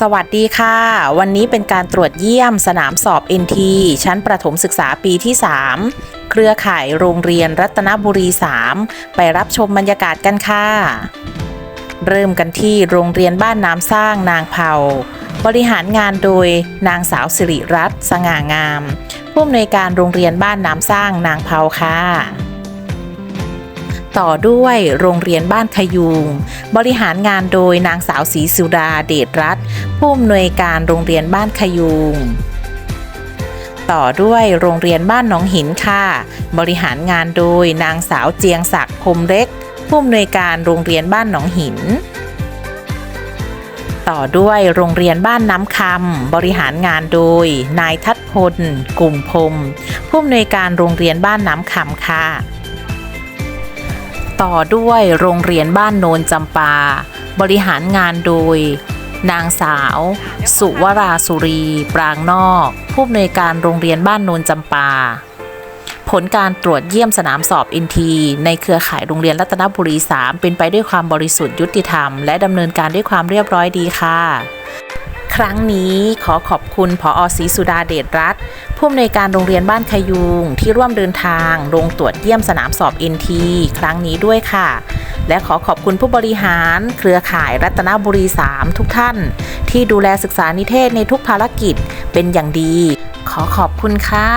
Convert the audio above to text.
สวัสดีค่ะ วันนี้เป็นการตรวจเยี่ยมสนามสอบ NT ชั้นประถมศึกษาปีที่ 3 เครือข่ายโรงเรียนรัตนบุรี 3 ไปรับชมบรรยากาศกันค่ะ เริ่มกันที่โรงเรียนบ้านน้ำสร้างนางเผาบริหารงานโดยนางสาวสิริรัตน์สง่างาม ผู้อำนวยการโรงเรียนบ้านน้ำสร้างนางเผาค่ะ ต่อด้วยโรงเรียนบ้านขยูง บริหารงานโดยนางสาวศรีสุดาเดชรัตน์ผู้อำนวยการโรงเรียนบ้านขยูง ต่อด้วยโรงเรียนบ้านหนองหินค่ะ บริหารงานโดยนางสาวเจียงศักดิ์พมเล็ก ผู้อำนวยการโรงเรียนบ้านหนองหินต่อด้วยโรงเรียนบ้านน้ำคำบริหารงานโดย นายทัดพล กลุ่มพรมผู้อำนวยการโรงเรียนบ้านน้ำคำค่ะ ต่อด้วยโรงเรียนบ้านโนนจำปา บริหารงานโดย นางสาว สุวราสุรี ปรางนอก ผู้อำนวยการโรงเรียนบ้านโนนจำปา ผลการตรวจเยี่ยมสนามสอบ NT ในเครือข่ายโรงเรียนรัตนบุรี 3 เป็นไปด้วยความบริสุทธิ์ยุติธรรม และดำเนินการด้วยความเรียบร้อยดีค่ะ รั้งนี้ขอขอบคุณผอศรีสุดาเดชรัตน์ผู้อำนวยการโรงเรียนบ้านขยุง ที่ร่วมเดินทาง ลงตรวจเยี่ยมสนามสอบ NT ครั้งนี้ด้วยค่ะ และขอขอบคุณผู้บริหาร เครือข่ายรัตนบุรี 3 ทุกท่าน ที่ดูแลศึกษานิเทศในทุกภารกิจเป็นอย่างดี ขอขอบคุณค่ะ